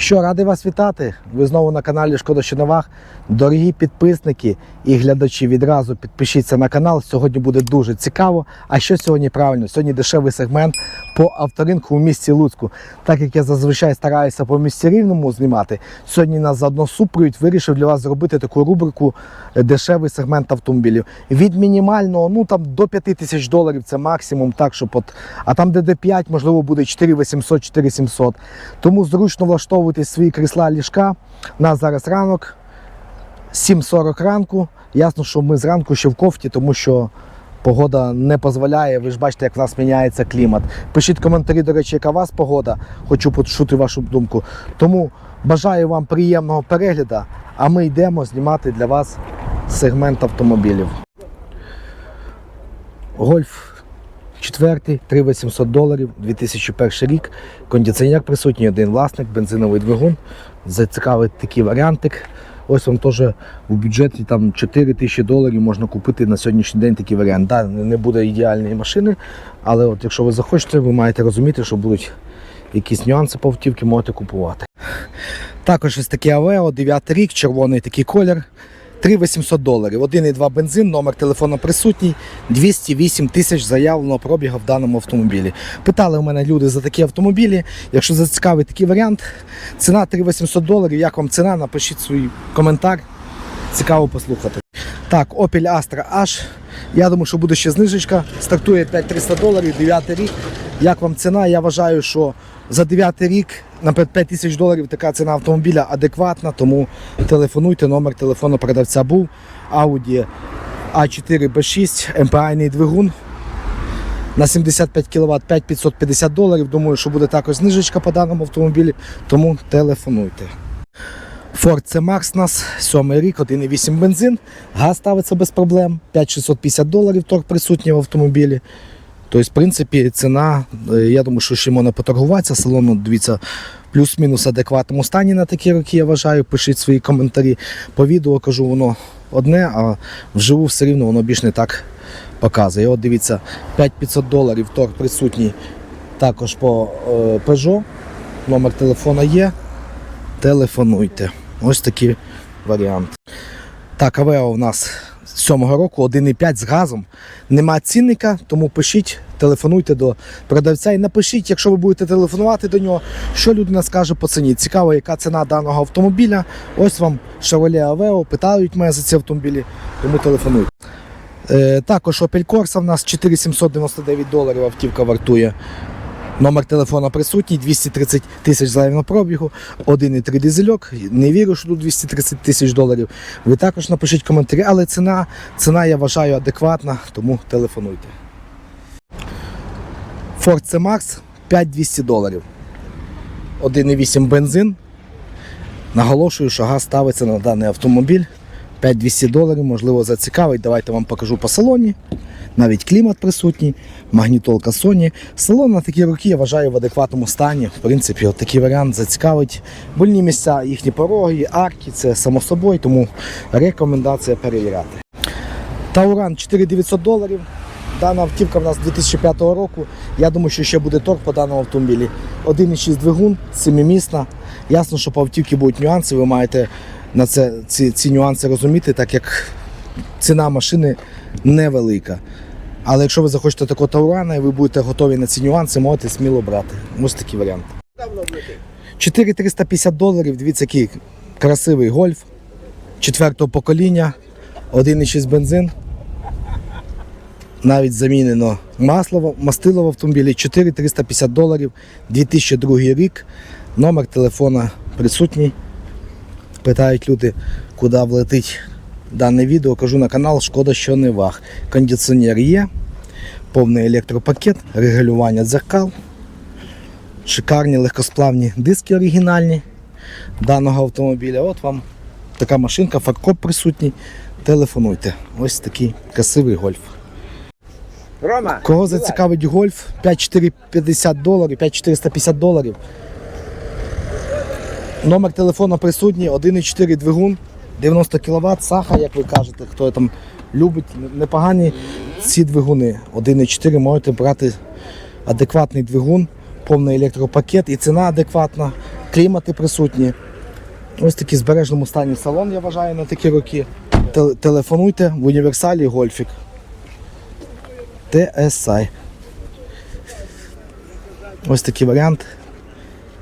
Що, радий вас вітати. Ви знову на каналі Шкода що Новах. Дорогі підписники і глядачі, відразу підпишіться на канал. Сьогодні буде дуже цікаво. А що сьогодні правильно? Сьогодні дешевий сегмент по авторинку у місті Луцьку. Так як я зазвичай стараюся по місті рівному знімати, сьогодні нас заодно супрують, вирішив для вас зробити таку рубрику е, дешевий сегмент автомобілів. Від мінімального, ну там до 5 тисяч доларів це максимум, так щоб от, а там, де до 5, можливо, буде 4800, 4700. Тому зручно влаштовуйте свої крісла ліжка. У нас зараз ранок, 7.40 ранку. Ясно, що ми зранку ще в кофті, тому що погода не дозволяє. Ви ж бачите, як в нас міняється клімат. Пишіть коментарі, до речі, яка у вас погода. Хочу почути вашу думку. Тому бажаю вам приємного перегляду, а ми йдемо знімати для вас сегмент автомобілів. Гольф Четвертий, 3800 доларів, 2001 рік. Кондиціонер присутній, один власник, бензиновий двигун. Зацікавить такий варіантик. Ось вам теж у бюджеті там 4 тисячі доларів можна купити на сьогоднішній день такий варіант. Да, не буде ідеальної машини, але от якщо ви захочете, ви маєте розуміти, що будуть якісь нюанси по автівці, можете купувати. Також ось таке Авео, 9 рік, червоний такий колір. 3800 доларів. 1,2 бензин, номер телефону присутній, 208 тисяч заявленого пробігу в даному автомобілі. Питали у мене люди за такі автомобілі. Якщо зацікавить такий варіант, ціна 3800 доларів. Як вам ціна? Напишіть свій коментар. Цікаво послухати. Так, Opel Astra H. Я думаю, що буде ще знижечка. Стартує 5300 доларів, 9 рік. Як вам ціна? Я вважаю, що за 9 рік на 5 тисяч доларів така ціна автомобіля адекватна, тому телефонуйте, номер телефону продавця був. Audi A4 B6, MPI двигун. На 75 кВт 5550 доларів. Думаю, що буде також знижечка по даному автомобілі, тому телефонуйте. Ford C-Max у нас, 7 рік, 1,8 бензин. Газ ставиться без проблем. 5650 доларів торг присутній в автомобілі. Тобто, в принципі, ціна, е, я думаю, що ще можна поторгуватися. Салону, дивіться, плюс-мінус адекватному стані на такі роки, я вважаю. Пишіть свої коментарі. По відео кажу, воно одне, а вживу все рівно воно більш не так показує. От дивіться, 5500 доларів торг присутній також по е, Peugeot. Номер телефона є. Телефонуйте. Ось такий варіант. Так, Авео у нас з 7 року 1,5 з газом. Нема цінника, тому пишіть, телефонуйте до продавця і напишіть, якщо ви будете телефонувати до нього, що людина скаже по ціні. Цікаво, яка ціна даного автомобіля. Ось вам Chevrolet Aveo, питають мене за ці автомобілі, тому телефонуйте. Також Opel Corsa в нас 4799 доларів автівка вартує. Номер телефона присутній, 230 тисяч заявного пробігу, 1,3 дизельок. Не вірю, що тут 230 тисяч доларів. Ви також напишіть коментарі, але ціна, ціна я вважаю адекватна, тому телефонуйте. Ford C-Max 5200 доларів. 1,8 бензин. Наголошую, що газ ставиться на даний автомобіль. 5200 доларів, можливо, зацікавить. Давайте вам покажу по салоні. Навіть клімат присутній, магнітолка Sony. Салон на такі роки я вважаю в адекватному стані. В принципі, от такий варіант зацікавить. Больні місця, їхні пороги, арки, це само собою, тому рекомендація перевіряти. Тауран 4900 доларів. Дана автівка в нас 2005 року. Я думаю, що ще буде торг по даному автомобілі. 1,6 двигун, 7-місна. Ясно, що по автівці будуть нюанси, ви маєте на це, ці, ці нюанси розуміти, так як ціна машини невелика. Але якщо ви захочете такого Таурана і ви будете готові на ці нюанси, можете сміло брати. Ось такий варіант. 4350 доларів, дивіться, який красивий гольф четвертого покоління, 1,6 бензин. Навіть замінено масло, мастило в автомобілі 4350 доларів, 2002 рік. Номер телефона присутній. Питають люди, куди влетить дане відео. Кажу на канал, шкода, що не ваг. Кондиціонер є, повний електропакет, регулювання дзеркал, шикарні легкосплавні диски оригінальні даного автомобіля. От вам така машинка, фаркоп присутній. Телефонуйте. Ось такий красивий гольф. Рома, Кого зацікавить гольф 5450 доларів, 5450 доларів. Номер телефону присутній, 1,4 двигун, 90 кВт, саха, як ви кажете, хто там любить. Непогані ці двигуни. 1,4 можете брати адекватний двигун, повний електропакет і ціна адекватна. клімати присутні. Ось такий збережному стані салон, я вважаю, на такі роки. Тел- Телефонуйте в універсалі Гольфік. TSI. Ось такий варіант.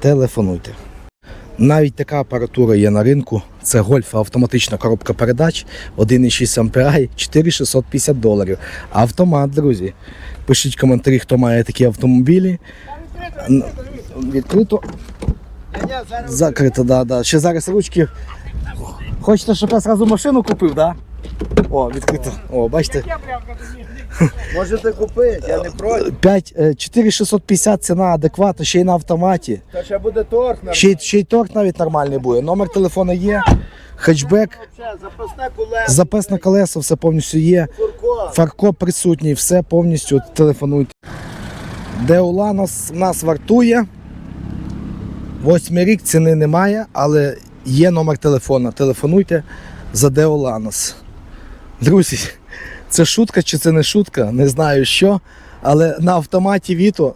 Телефонуйте. Навіть така апаратура є на ринку. Це гольф автоматична коробка передач 1,6 MPI 4650 доларів. Автомат, друзі. Пишіть коментарі, хто має такі автомобілі. Відкрито, закрито, да, да. Ще зараз ручки. Хочете, щоб я зразу машину купив? Да? О, відкрито. О, бачите. Можете купити, я не проти. 5, е, 4650 ціна адекватна, ще й на автоматі. Та ще буде торг на Ще, й- ще й торг навіть нормальний буде. Номер телефону є, хетчбек, запасне колесо, запас на колесо, все повністю є. фурко. Фарко присутній, все повністю телефонуйте. Деоланос нас вартує. Восьмий рік ціни немає, але є номер телефона. Телефонуйте за Деоланос. Друзі, це шутка чи це не шутка, не знаю що. Але на автоматі Віто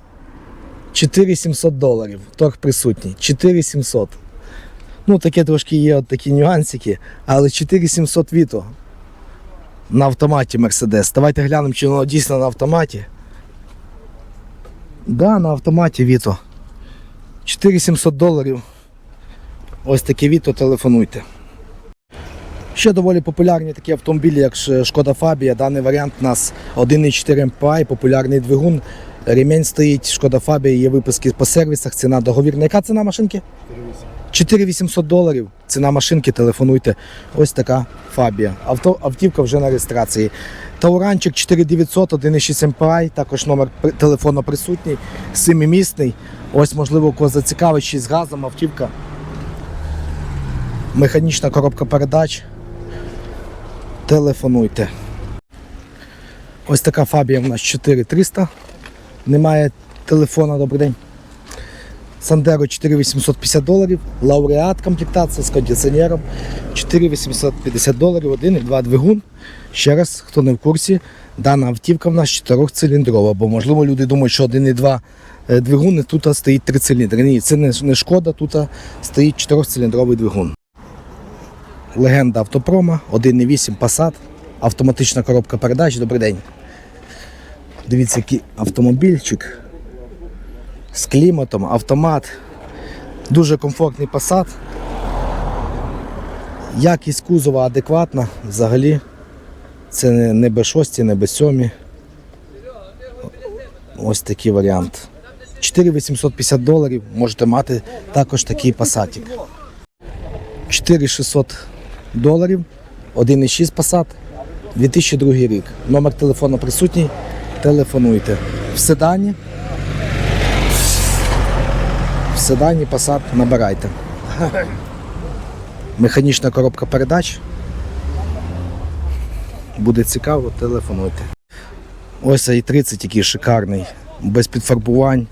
4700 доларів. Торг присутній. 4700. Ну, таке трошки є от такі нюансики, але 4700 Віто на автоматі Мерседес. Давайте глянемо, чи воно дійсно на автоматі. Да, на автоматі Віто. 4700 доларів. Ось таке Віто, телефонуйте. Ще доволі популярні такі автомобілі, як Шкода Фабія. Даний варіант у нас 1,4 MPI, популярний двигун. Ремень стоїть, Шкода Фабія, є випуски по сервісах, ціна договірна. Яка ціна машинки? 4800 доларів. Ціна машинки, телефонуйте. Ось така Фабія. Авто, автівка вже на реєстрації. Тауранчик 4900, 1,6 MPI, також номер телефону присутній, семимісний. Ось, можливо, кого зацікавить з газом, автівка. Механічна коробка передач. Телефонуйте. Ось така Фабія у нас 4300. Немає телефона, добрий день. Сандеро 4850 доларів, лауреат комплектація з кондиціонером 4850 доларів, 1,2 двигун. Ще раз, хто не в курсі, дана автівка в нас 4-циліндрова, бо можливо люди думають, що 1,2 е, двигун і тут стоїть 3 циліндри. Ні, це не, шкода, тут стоїть 4-циліндровий двигун. Легенда автопрома, 1,8 Passat, автоматична коробка передач. Добрий день. Дивіться, який автомобільчик з кліматом, автомат. Дуже комфортний Passat. Якість кузова адекватна взагалі. Це не, не B6, не B7. Ось такий варіант. 4850 доларів можете мати також такий Passat. 4600 доларів, 1,6 Passat, 2002 рік. Номер телефону присутній. Телефонуйте. В седані. В седані Passat набирайте. Механічна коробка передач. Буде цікаво, телефонуйте. Ось i 30 який шикарний, без підфарбувань.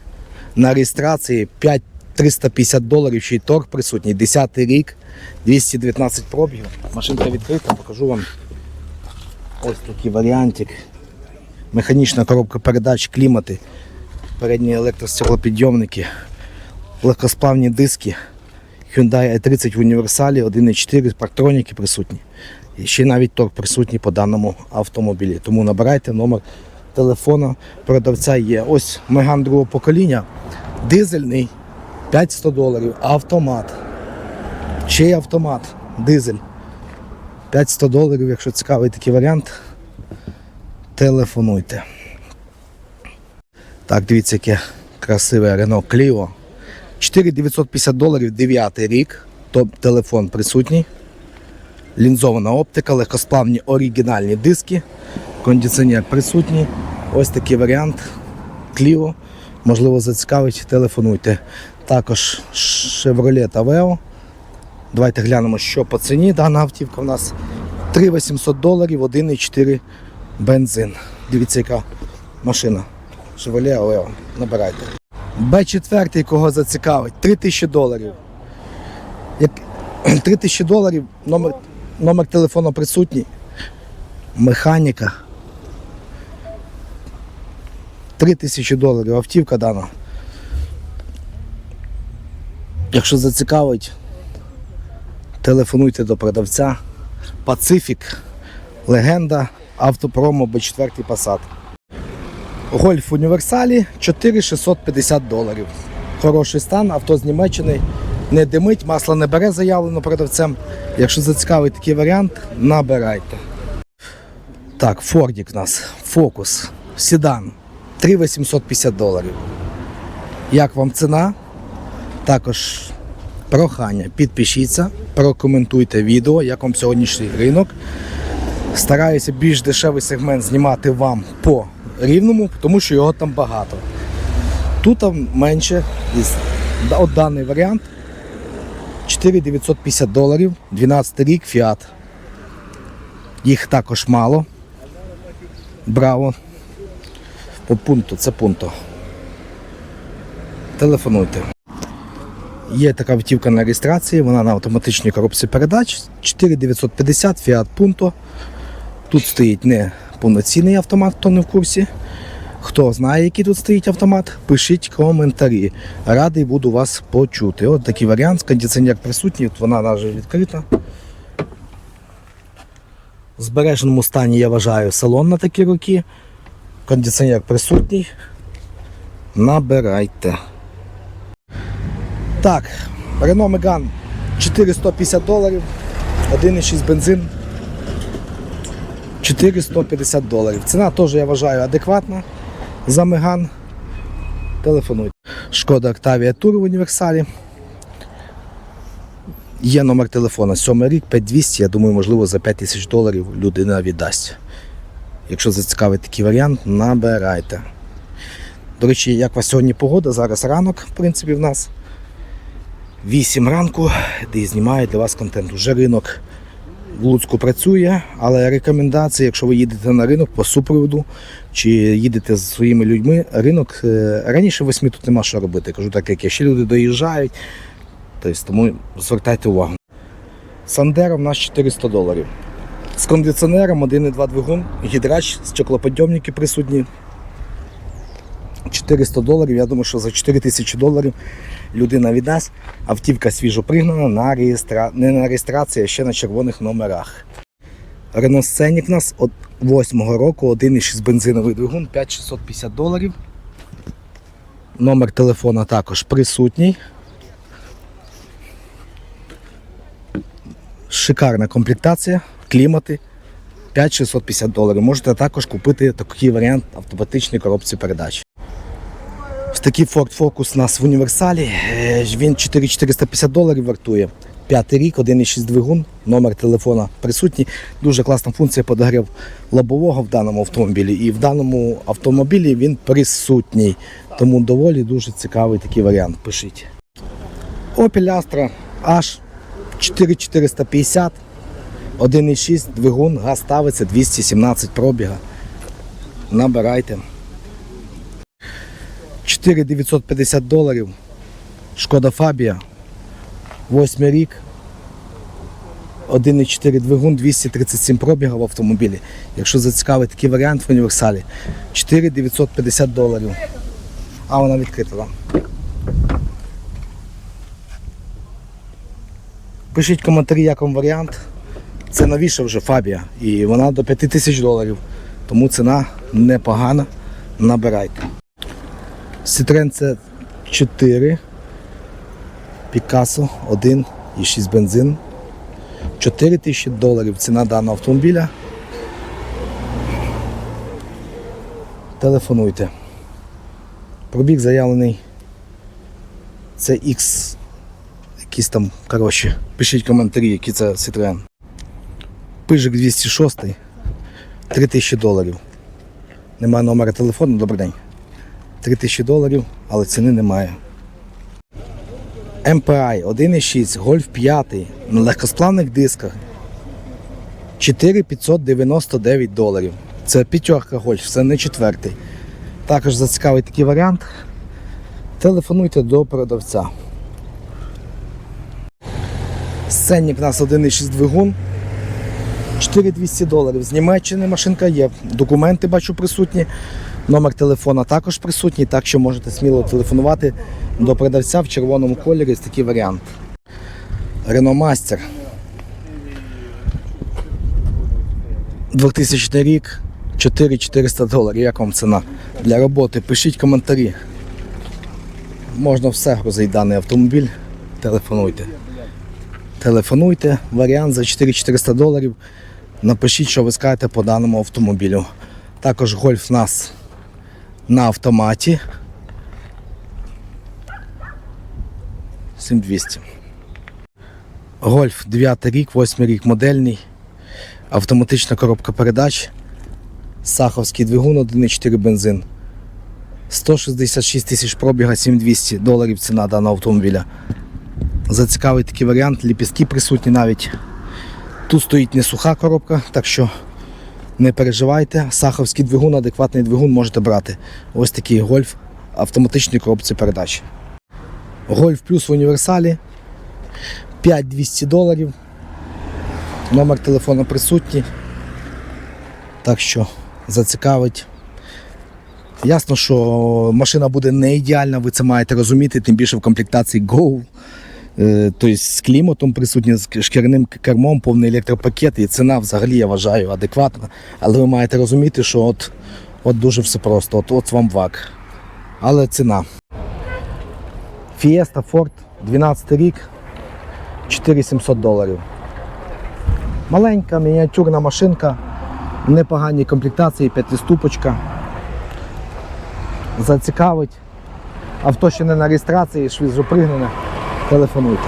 На реєстрації 5 350 доларів, ще й торг присутній, 10 рік, 219 пробігів. Машинка відкрита, покажу вам. Ось такий варіантик. Механічна коробка передач, клімати, передні електростеклопідйомники, легкосплавні диски, Hyundai i30 в універсалі, 1.4 парктроніки присутні. І ще навіть торг присутній по даному автомобілі. Тому набирайте номер телефона продавця є. Ось Меган другого покоління, дизельний, 500 доларів, автомат. Ще й автомат, дизель. 500 доларів, якщо цікавий такий варіант, телефонуйте. Так, дивіться, яке красиве Renault Clio. 4950 доларів, 9 рік. Топ телефон присутній. Лінзована оптика, легкосплавні оригінальні диски, кондиціонер присутній. Ось такий варіант Clio. Можливо, зацікавить, телефонуйте. Також Chevrolet Aveo. Давайте глянемо, що по ціні. Дана автівка у нас 3800 доларів, 1,4 бензин. Дивіться, яка машина. Chevrolet Aveo. Набирайте. Б4, кого зацікавить, 3000 доларів. Як 3000 доларів, номер, номер телефону присутній. Механіка. 3000 доларів. Автівка дана. Якщо зацікавить, телефонуйте до продавця. Пацифік, легенда, автопромо Б4 Passat. Гольф універсалі 4650 доларів. Хороший стан, авто з Німеччини. Не димить, масло не бере заявлено продавцем. Якщо зацікавить такий варіант, набирайте. Так, Фордік у нас, фокус, седан 3850 доларів. Як вам ціна? Також прохання. Підпишіться, прокоментуйте відео, як вам сьогоднішній ринок. Стараюся більш дешевий сегмент знімати вам по рівному, тому що його там багато. Тут менше. От даний варіант 4950 доларів, 12 рік Fiat. Їх також мало. Браво. По пункту, це пункто. Телефонуйте. Є така автівка на реєстрації, вона на автоматичній коробці передач. 4950 Fiat Punto. Тут стоїть не повноцінний автомат, хто не в курсі. Хто знає, який тут стоїть автомат, пишіть коментарі. Радий буду вас почути. От такий варіант, кондиціонер присутній, от вона навіть відкрита. В збереженому стані я вважаю салон на такі роки. Кондиціонер присутній. Набирайте. Так, Renault Megane 450 доларів, 1,6 бензин. 450 доларів. Ціна теж я вважаю адекватна за Меган. Телефонуйте. Шкода Octavia Tour в універсалі. Є номер телефона 7 рік 5200. Я думаю, можливо, за 5 тисяч доларів людина віддасть. Якщо зацікавить такий варіант, набирайте. До речі, як у вас сьогодні погода? Зараз ранок, в принципі, в нас. 8 ранку, де я знімаю для вас контент. Уже ринок в Луцьку працює, але рекомендації, якщо ви їдете на ринок по супроводу чи їдете з своїми людьми, ринок е, раніше восьми тут нема що робити. Кажу так, як я ще люди доїжджають. Тобто, тому звертайте увагу. Сандера в нас 400 доларів. З кондиціонером 1,2 двигун, гідрач, стеклоподйомники присутні. 400 доларів. Я думаю, що за 4 тисячі доларів людина віддасть. Автівка свіжо пригнана на реєстра... не на реєстрації, а ще на червоних номерах. Renault Scenic у нас от 8 року, 1,6 бензиновий двигун, 5650 доларів. Номер телефона також присутній. Шикарна комплектація, клімати. 5650 доларів. Можете також купити такий варіант автоматичній коробці передач. Ось такий Ford Focus у нас в універсалі. Е, Він 4450 доларів вартує. П'ятий рік, 1,6 двигун, номер телефона присутній. Дуже класна функція подогрів лобового в даному автомобілі. І в даному автомобілі він присутній. Тому доволі дуже цікавий такий варіант. Пишіть. Opel Astra H 4450, 1,6 двигун, газ ставиться 217 пробіга. Набирайте. 4950 доларів. Шкода Фабія. 8 рік. 1,4 двигун, 237 пробіга в автомобілі. Якщо зацікавить такий варіант в універсалі. 4950 доларів. А вона відкрита там. Пишіть коментарі, як вам варіант. Це новіша вже Фабія. І вона до 5000 доларів. Тому ціна непогана. Набирайте. Citroen c 4 Picasso 1,6 бензин. 4 тисячі доларів ціна даного автомобіля. Телефонуйте. Пробіг заявлений. Це X. Якісь там, коротше, пишіть коментарі, які це Citroen. Пижик 206 3 тисячі доларів. Немає номера телефону, добрий день. 3 тисячі доларів, але ціни немає. MPI 1,6, Golf 5 на легкосплавних дисках 4599 доларів. Це п'ятерка Golf, це не четвертий. Також зацікавий такий варіант. Телефонуйте до продавця. Сценник у нас 1,6 двигун. 4200 доларів. З Німеччини машинка є. Документи бачу присутні. Номер телефона також присутній, так що можете сміло телефонувати до продавця в червоному кольорі ось такий варіант. Renault Master. 2000 рік, 4400 доларів. Як вам ціна? Для роботи пишіть коментарі. Можна все грузить даний автомобіль. Телефонуйте. Телефонуйте, варіант за 4400 доларів. Напишіть, що ви скажете по даному автомобілю. Також гольф у нас на автоматі. 7200. Гольф 9 рік, 8 рік модельний. Автоматична коробка передач. Саховський двигун 1,4 бензин. 166 тисяч пробіга, 7200 доларів ціна даного автомобіля. Зацікавий такий варіант, ліпістки присутні навіть. Тут стоїть не суха коробка, так що не переживайте. Саховський двигун, адекватний двигун можете брати. Ось такий гольф автоматичній коробці передач. Гольф плюс в універсалі 5200 доларів. Номер телефону присутній. Так що зацікавить. Ясно, що машина буде не ідеальна, ви це маєте розуміти, тим більше в комплектації Go. Е, Тобто з кліматом присутній, з шкіряним кермом, повний електропакет, і ціна взагалі я вважаю адекватна. Але ви маєте розуміти, що от, от дуже все просто, от, от вам вак. Але ціна. Fiesta Ford 12 рік, 4700 доларів. Маленька, мініатюрна машинка, в непоганій комплектації, п'ятиступочка. Зацікавить. Авто ще не на реєстрації, швидко пригнане. Телефонуйте.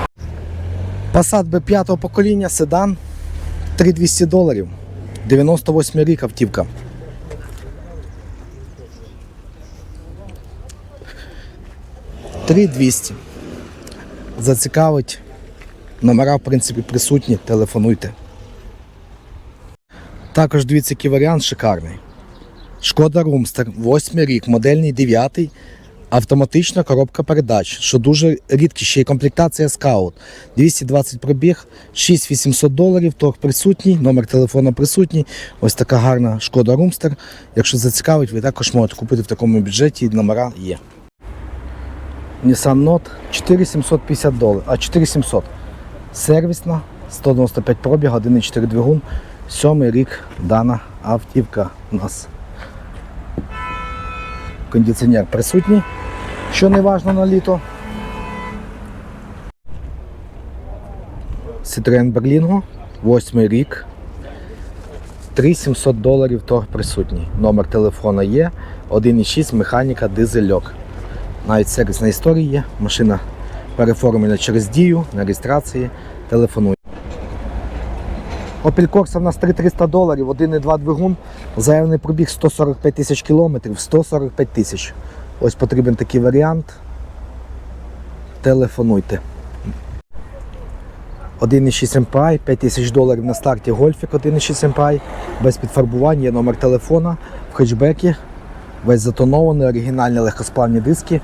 Passat B5 покоління, седан 3200 доларів. 98 рік автівка. Три 200. Зацікавить. Номера, в принципі, присутні, телефонуйте. Також дивіться, який варіант шикарний. Шкода Румстер, 8 рік, модельний 9, автоматична коробка передач, що дуже рідкі, ще й комплектація скаут. 220 пробіг, 6800 доларів, торг присутній, номер телефону присутній. Ось така гарна шкода Румстер. Якщо зацікавить, ви також можете купити в такому бюджеті, номера є. Nissan Note 4750 доларів, а 4700. Сервісна, 195 пробіг, 1,4 двигун. Сьомий рік дана автівка у нас. Кондиціонер присутній, що не важно на літо. Citroen Berlingo, 8 рік. 3700 доларів торг присутній. Номер телефона є, 1,6 механіка, дизельок. Навіть сервісна історія є. Машина переформлена через дію на реєстрації. Телефонуй. Opel Corsa в нас 3300 доларів, 1,2 двигун, заявлений пробіг 145 тисяч кілометрів, 145 тисяч. Ось потрібен такий варіант. Телефонуйте. 1,6 MPI, 5 тисяч доларів на старті Гольфік 1,6 MPI, без підфарбування, є номер телефона в хетчбекі, весь затонований, оригінальні легкосплавні диски.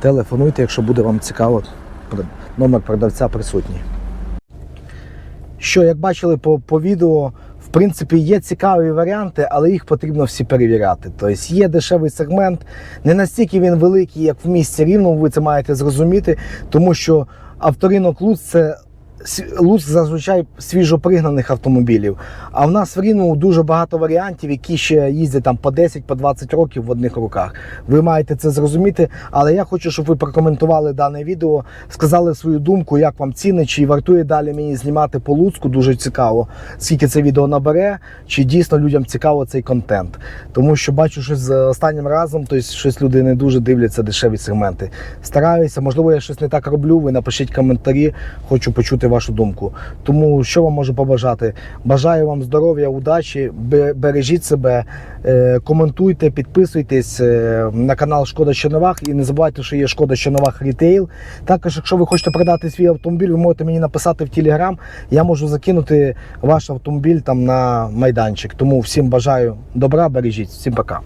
Телефонуйте, якщо буде вам цікаво. Номер продавця присутній. Що, як бачили по, по відео, в принципі, є цікаві варіанти, але їх потрібно всі перевіряти. Тобто є дешевий сегмент, не настільки він великий, як в місті Рівному, ви це маєте зрозуміти, тому що авторинок Луц це Луцьк зазвичай свіжопригнаних автомобілів. А в нас в Рівному дуже багато варіантів, які ще їздять там по 10 по 20 років в одних руках. Ви маєте це зрозуміти, але я хочу, щоб ви прокоментували дане відео, сказали свою думку, як вам ціни, чи вартує далі мені знімати по Луцьку. Дуже цікаво, скільки це відео набере, чи дійсно людям цікаво цей контент. Тому що бачу, що з останнім разом, тобто щось люди не дуже дивляться дешеві сегменти. Стараюся, можливо, я щось не так роблю. Ви напишіть коментарі, хочу почути вашу думку. Тому що вам можу побажати? Бажаю вам здоров'я, удачі, бережіть себе, е, коментуйте, підписуйтесь е, на канал Шкода Щоновах і не забувайте, що є Шкода Щоновах Рітейл. Також, якщо ви хочете продати свій автомобіль, ви можете мені написати в Телеграм. Я можу закинути ваш автомобіль там на майданчик. Тому всім бажаю добра, бережіть, всім пока.